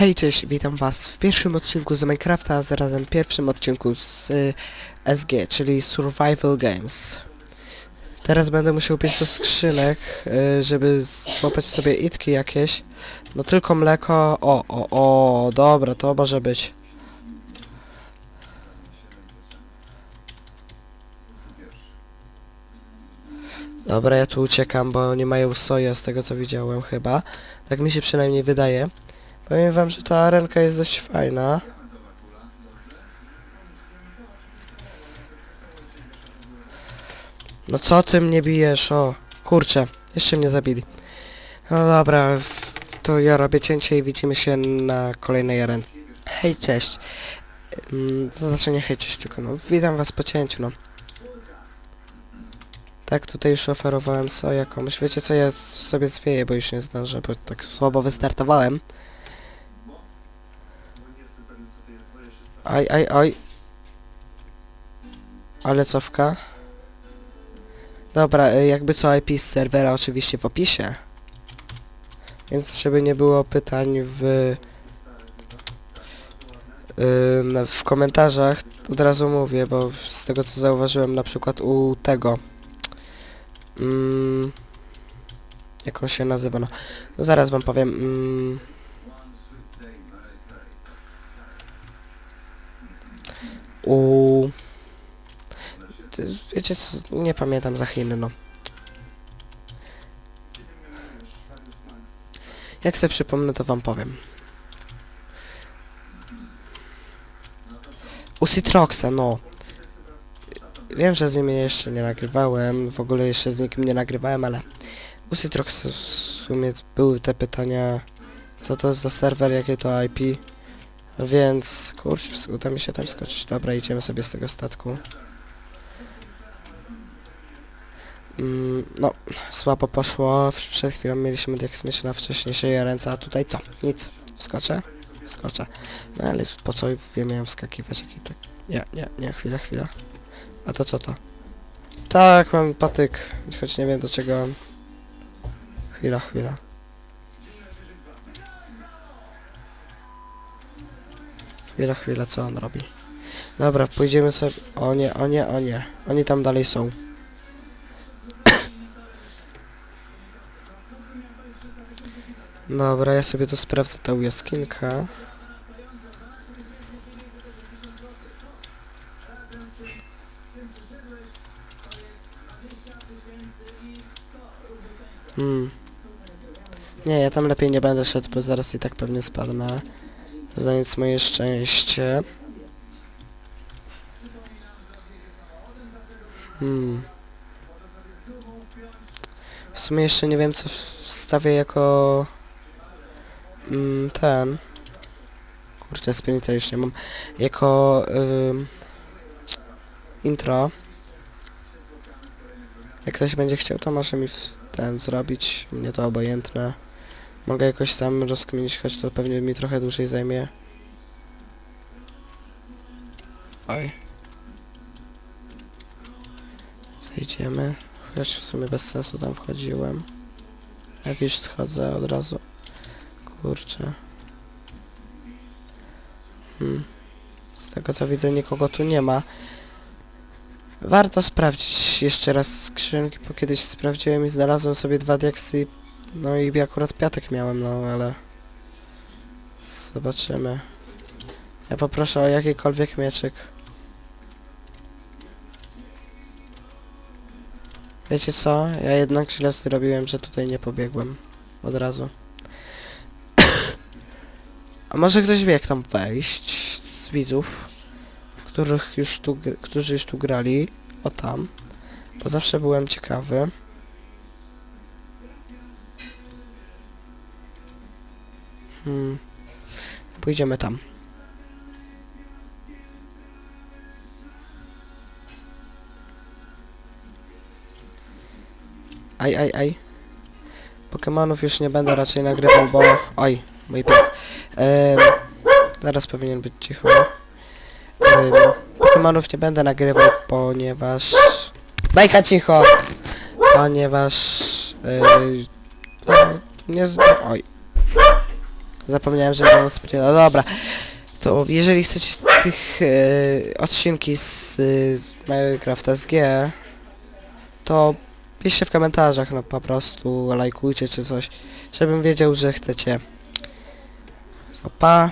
Hej, cześć, witam was w pierwszym odcinku z Minecrafta, a zarazem pierwszym odcinku z y, SG, czyli Survival Games. Teraz będę musiał pić do skrzynek, y, żeby złapać sobie itki jakieś. No tylko mleko, o, o, o, dobra, to może być. Dobra, ja tu uciekam, bo nie mają soja z tego co widziałem chyba. Tak mi się przynajmniej wydaje. Powiem wam, że ta arenka jest dość fajna. No co ty mnie bijesz, o kurczę, jeszcze mnie zabili. No dobra, to ja robię cięcie i widzimy się na kolejnej arence. Hej, cześć. Mm, To znaczy nie hej, cześć, tylko no, witam was po cięciu, no. Tak, tutaj już oferowałem soję komuś. Wiecie co, ja sobie zwieję, bo już nie zdążę, bo tak słabo wystartowałem. Aj, aj, oj. Ale cofka. Dobra, y, jakby co IP z serwera oczywiście w opisie. Więc żeby nie było pytań w... y, w komentarzach od razu mówię, bo z tego co zauważyłem na przykład u tego mm, jak on się nazywa, no, no zaraz wam powiem mm, u... Wiecie co, nie pamiętam za Chiny, no. Jak sobie przypomnę, to wam powiem. U Citroxa, no. Wiem, że z nimi jeszcze nie nagrywałem, w ogóle jeszcze z nikim nie nagrywałem, ale u Citroxa w sumie były te pytania, co to za serwer, jakie to IP. Więc, kurczę, uda mi się tam skoczyć. Dobra, idziemy sobie z tego statku. Mm, no, słabo poszło. Przed chwilą mieliśmy smycz na wcześniejszej ręce, a tutaj co? Nic. Wskoczę? Wskoczę. No ale po co ja miałem wskakiwać? Jaki tak... Nie, nie, nie, chwila, chwila. A to co to? Tak, mam patyk. Choć nie wiem do czego on. Chwila, chwila. Chwila, chwila, co on robi? Dobra, pójdziemy sobie... O nie, o nie, o nie. Oni tam dalej są. Dobra, ja sobie to sprawdzę tą jaskinkę. Hmm. Nie, ja tam lepiej nie będę szedł, bo zaraz i tak pewnie spadnę. Znając moje szczęście. Hmm. W sumie jeszcze nie wiem co wstawię jako... Mm, ten... Kurczę, sprinta już nie mam. Jako... Ym, intro. Jak ktoś będzie chciał, to może mi ten zrobić. Mnie to obojętne. Mogę jakoś sam rozkminić, choć to pewnie mi trochę dłużej zajmie. Oj. Zejdziemy. Chociaż w sumie bez sensu tam wchodziłem. Jak już schodzę od razu. Kurczę. Hmm. Z tego co widzę nikogo tu nie ma. Warto sprawdzić jeszcze raz skrzynki, bo kiedyś sprawdziłem i znalazłem sobie dwa diaksy. No i akurat piatek miałem, no ale... Zobaczymy. Ja poproszę o jakikolwiek mieczyk. Wiecie co? Ja jednak źle zrobiłem, że tutaj nie pobiegłem. Od razu. A może ktoś wie jak tam wejść z widzów, których już tu, którzy już tu grali. O tam. Bo zawsze byłem ciekawy. Hmm. Pójdziemy tam. Aj, aj, aj. Pokemonów już nie będę raczej nagrywał, bo... Oj, mój pies. Em, zaraz powinien być cicho. Em, Pokemonów nie będę nagrywał, ponieważ... Bajka cicho! Ponieważ... Yy, nie. Oj. Zapomniałem, że mam sprinta. No dobra. To jeżeli chcecie tych e, odcinki z, e, z Minecraft SG, to piszcie w komentarzach, no po prostu lajkujcie czy coś, żebym wiedział, że chcecie. No pa.